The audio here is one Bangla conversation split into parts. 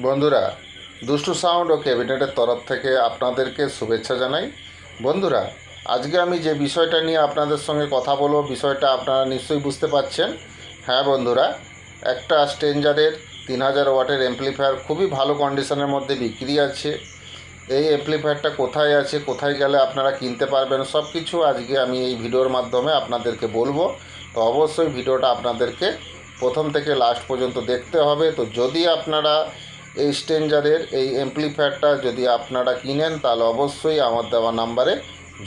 বন্ধুরা, দুষ্টু সাউন্ড ও ক্যাবিনেটের তরফ থেকে আপনাদেরকে শুভেচ্ছা জানাই। বন্ধুরা, আজকে আমি যে বিষয়টা নিয়ে আপনাদের সঙ্গে কথা বলব, বিষয়টা আপনারা নিশ্চয়ই বুঝতে পারছেন হ্যাঁ বন্ধুরা, একটা স্ট্রেঞ্জারের তিন হাজার ওয়াটের এমপ্লিফায়ার খুবই ভালো কন্ডিশনের মধ্যে বিক্রি আছে। এই এমপ্লিফায়ারটা কোথায় আছে, কোথায় গেলে আপনারা কিনতে পারবেন সব কিছু আজকে আমি এই ভিডিওর মাধ্যমে আপনাদেরকে বলব। তো অবশ্যই ভিডিওটা আপনাদেরকে প্রথম থেকে লাস্ট পর্যন্ত দেখতে হবে। তো যদি আপনারা এই স্ট্রেঞ্জারের এই এমপ্লিফায়ারটা যদি আপনারা কিনেন, তাহলে অবশ্যই আমার দেওয়া নাম্বারে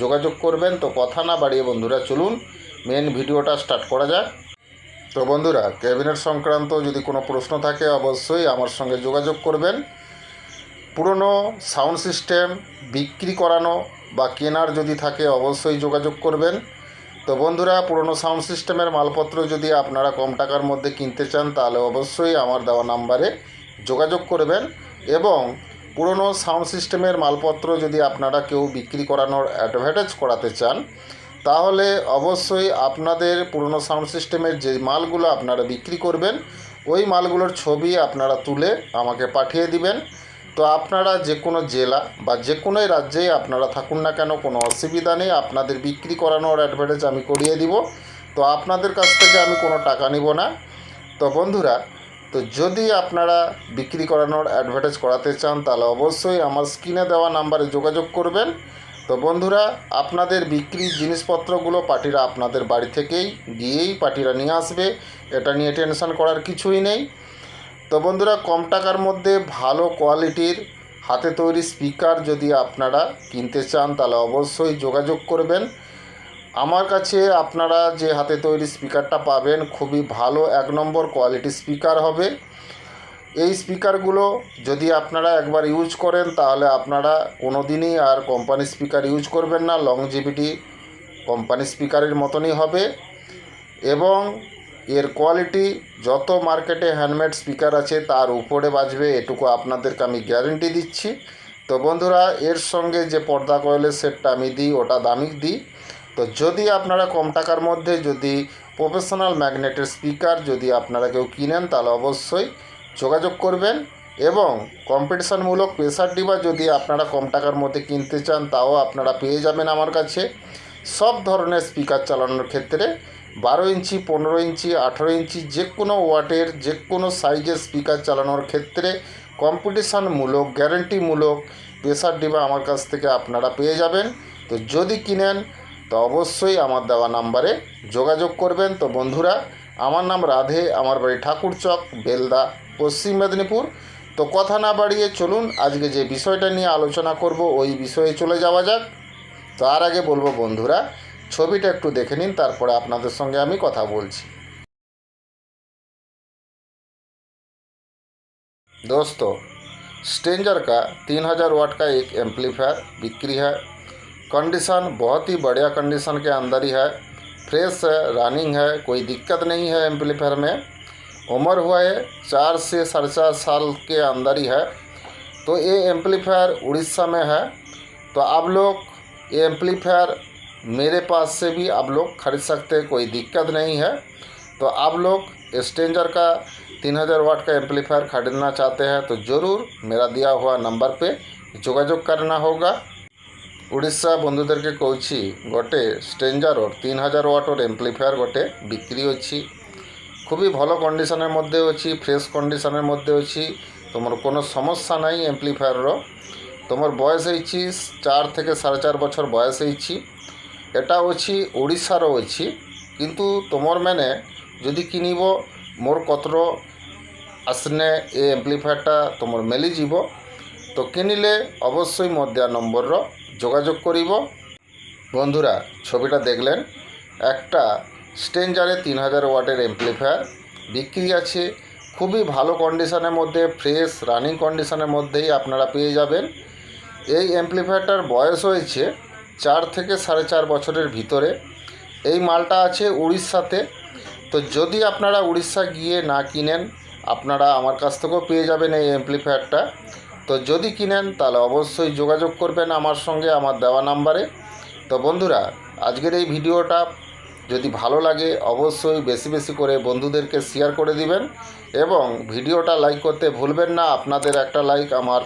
যোগাযোগ করবেন। তো কথা না বাড়িয়ে বন্ধুরা, চলুন মেন ভিডিওটা স্টার্ট করা যাক। তো বন্ধুরা ক্যাবিনেট সংক্রান্ত যদি কোনো প্রশ্ন থাকে, অবশ্যই আমার সঙ্গে যোগাযোগ করবেন। পুরনো সাউন্ড সিস্টেম বিক্রি করানো বা কেনার যদি থাকে, অবশ্যই যোগাযোগ করবেন। তো বন্ধুরা, পুরনো সাউন্ড সিস্টেমের মালপত্র যদি আপনারা কম টাকার মধ্যে কিনতে চান, তাহলে অবশ্যই আমার দেওয়া নাম্বারে যোগাযোগ করবেন এবং পুরনো সাউন্ড সিস্টেমের মালপত্র যদি আপনারা কেউ বিক্রি করানোর অ্যাডভার্টাইজ করাতে চান, তাহলে অবশ্যই আপনাদের পুরনো সাউন্ড সিস্টেমের যে মালগুলো আপনারা বিক্রি করবেন, ওই মালগুলোর ছবি আপনারা তুলে আমাকে পাঠিয়ে দিবেন। তো আপনারা যে কোনো জেলা বা যে কোনো রাজ্যেই আপনারা থাকুন না কেন, কোনো অসুবিধা নেই, আপনাদের বিক্রি করানোর অ্যাডভার্টাইজ আমি করিয়ে দিব। তো আপনাদের কাছ থেকে আমি কোনো টাকা নিব না। তো বন্ধুরা তো যদি আপনারা বিক্রি করানোর অ্যাডভার্টাইজ করাতে চান, তাহলে অবশ্যই আমার স্ক্রিনে দেওয়া নাম্বারে যোগাযোগ করবেন। তো বন্ধুরা, আপনাদের বিক্রির জিনিসপত্রগুলো পার্টিরা আপনাদের বাড়ি থেকেই গিয়েই পার্টিরা নিয়ে আসবে। এটা নিয়ে টেনশন করার কিছুই নেই। তো বন্ধুরা, কম টাকার মধ্যে ভালো কোয়ালিটির হাতে তৈরি স্পিকার যদি আপনারা কিনতে চান, তাহলে অবশ্যই যোগাযোগ করবেন। আমার কাছে আপনারা যে হাতে তৈরি স্পিকারটা পাবেন, খুবই ভালো এক নম্বর কোয়ালিটি স্পিকার হবে। এই স্পিকারগুলো যদি আপনারা একবার ইউজ করেন, তাহলে আপনারা কোনো দিনই আর কোম্পানি স্পিকার ইউজ করবেন না। লং লংজিভিটি কোম্পানি স্পিকারের মতনই হবে এবং এর কোয়ালিটি, যত মার্কেটে হ্যান্ডমেড স্পিকার আছে, তার উপরে বাজবে, এটুকু আপনাদেরকে আমি গ্যারেন্টি দিচ্ছি। তো বন্ধুরা, এর সঙ্গে যে পর্দা কয়েলের সেটটা আমি দিই, ওটা দামি দিই। তো যদি আপনারা কম টাকার মধ্যে যদি প্রফেশনাল ম্যাগনেটের স্পিকার যদি আপনারা কেউ কিনেন, তাহলে অবশ্যই যোগাযোগ করবেন এবং কম্পিটিশনমূলক প্রেসার ডিবা যদি আপনারা কম টাকার মধ্যে কিনতে চান, তাও আপনারা পেয়ে যাবেন আমার কাছে। সব ধরনের স্পিকার চালানোর ক্ষেত্রে বারো ইঞ্চি, পনেরো ইঞ্চি, আঠেরো ইঞ্চি যে কোনো ওয়াটের, যে কোনো সাইজের স্পিকার চালানোর ক্ষেত্রে কম্পিটিশানমূলক গ্যারেন্টিমূলক প্রেসার ডিবা আমার কাছ থেকে আপনারা পেয়ে যাবেন। তো যদি কিনেন তো অবশ্যই আমার দেওয়া নাম্বারে যোগাযোগ করবেন তো বন্ধুরা আমার নাম রাধে আমার বাড়ি ঠাকুরচক বেলদা পশ্চিম মেদিনীপুর তো কথা না বাড়িয়ে চলুন আজকে যে বিষয়টা নিয়ে আলোচনা করব ওই বিষয়ে চলে যাওয়া যাক তার আগে বলবো বন্ধুরা ছবিটা একটু দেখে নিন তারপরে আপনাদের সঙ্গে আমি কথা বলছি दोस्तों स्टेंजर का तीन हज़ार वाट का एक एम्पलीफायर बिक्री है कंडीशन बहुत ही बढ़िया कंडीशन के अंदर ही है फ्रेश है रनिंग है कोई दिक्कत नहीं है एम्पलीफायर में उम्र हुआ है चार से साढ़े चार साल के अंदर ही है तो ये एम्पलीफायर उड़ीसा में है तो आप लोग ये एम्पलीफायर मेरे पास से भी आप लोग खरीद सकते हैं कोई दिक्कत नहीं है तो आप लोग स्टेंजर का तीन हज़ार वाट का एम्पलीफायर खरीदना चाहते हैं तो ज़रूर मेरा दिया हुआ नंबर पे যোগাযোগ करना होगा উড়িষ্যা বন্ধুদেরকে কৌছি গোটে স্ট্রেঞ্জারর তিন হাজার ওয়াটর এমপ্লিফায়ার গোটে বিক্রি হচ্ছে খুবই ভালো কন্ডিশনের মধ্যে অছি ফ্রেশ কন্ডিশনের মধ্যে অছি তোমার কোনো সমস্যা নাই এমপ্লিফায়ারর তোমার বয়স হয়েছি চার থেকে সাড়ে চার বছর বয়স হয়েছি এটা অছি ওড়িশার অছি কিন্তু তোমার মানে যদি কিনিব, মোর কতর আসনে এ এমপ্লিফায়ারটা তোমার মেলিযিব তো কিনিলে অবশ্যই মধ্যা নম্বরর যোগাযোগ করিব। বন্ধুরা, ছবিটা দেখলেন। একটা স্টেঞ্জারে তিন হাজার ওয়াটের এমপ্লিফায়ার বিক্রি আছে খুবই ভালো কন্ডিশনের মধ্যে ফ্রেশ রানিং কন্ডিশনের মধ্যেই আপনারা পেয়ে যাবেন। এই এমপ্লিফায়ারটার বয়স হয়েছে চার থেকে সাড়ে চার বছরের ভিতরে। এই মালটা আছে উড়িষ্যাতে। তো যদি আপনারা উড়িষ্যা গিয়ে না কিনেন, আপনারা আমার কাছ থেকেও পেয়ে যাবেন এই এমপ্লিফায়ারটা তো যদি কিনেন, তাহলে অবশ্যই যোগাযোগ করবেন আমার সঙ্গে, আমার দেওয়া নাম্বারে। তো বন্ধুরা, আজকের এই ভিডিওটা যদি ভালো লাগে, অবশ্যই বেশি বেশি করে বন্ধুদেরকে শেয়ার করে দিবেন এবং ভিডিওটা লাইক করতে ভুলবেন না। আপনাদের একটা লাইক আমার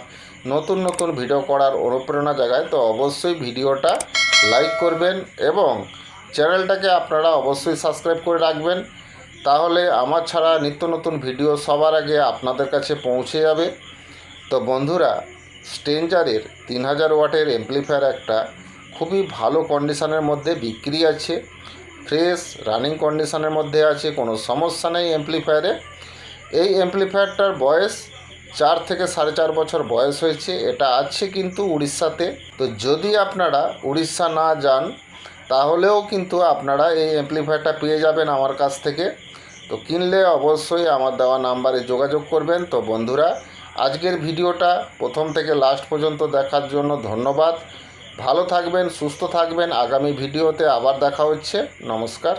নতুন নতুন ভিডিও করার অনুপ্রেরণা জাগায়। তো অবশ্যই ভিডিওটা লাইক করবেন এবং চ্যানেলটাকে আপনারা অবশ্যই সাবস্ক্রাইব করে রাখবেন। তাহলে আমার ছাড়া নিত্য নতুন ভিডিও সবার আগে আপনাদের কাছে পৌঁছে যাবে। তো বন্ধুরা স্টেঞ্জারের তিন হাজার ওয়াটের এমপ্লিফায়ার একটা খুবই ভালো কন্ডিশনের মধ্যে বিক্রি আছে। ফ্রেশ রানিং কন্ডিশনের মধ্যে আছে, কোনো সমস্যা নেই এমপ্লিফায়ারে এই এমপ্লিফায়ারটার বয়স চার থেকে সাড়ে চার বছর বয়স হয়েছে, এটা আছে কিন্তু উড়িষ্যাতে। তো যদি আপনারা উড়িষ্যা না যান, তাহলেও কিন্তু আপনারা এই এমপ্লিফায়ারটা পেয়ে যাবেন আমার কাছ থেকে। তো কিনলে অবশ্যই আমার দেওয়া নাম্বারে যোগাযোগ করবেন। তো বন্ধুরা আজকের ভিডিওটা প্রথম থেকে লাস্ট পর্যন্ত দেখার জন্য ধন্যবাদ। ভালো থাকবেন, সুস্থ থাকবেন। আগামী ভিডিওতে আবার দেখা হচ্ছে। নমস্কার।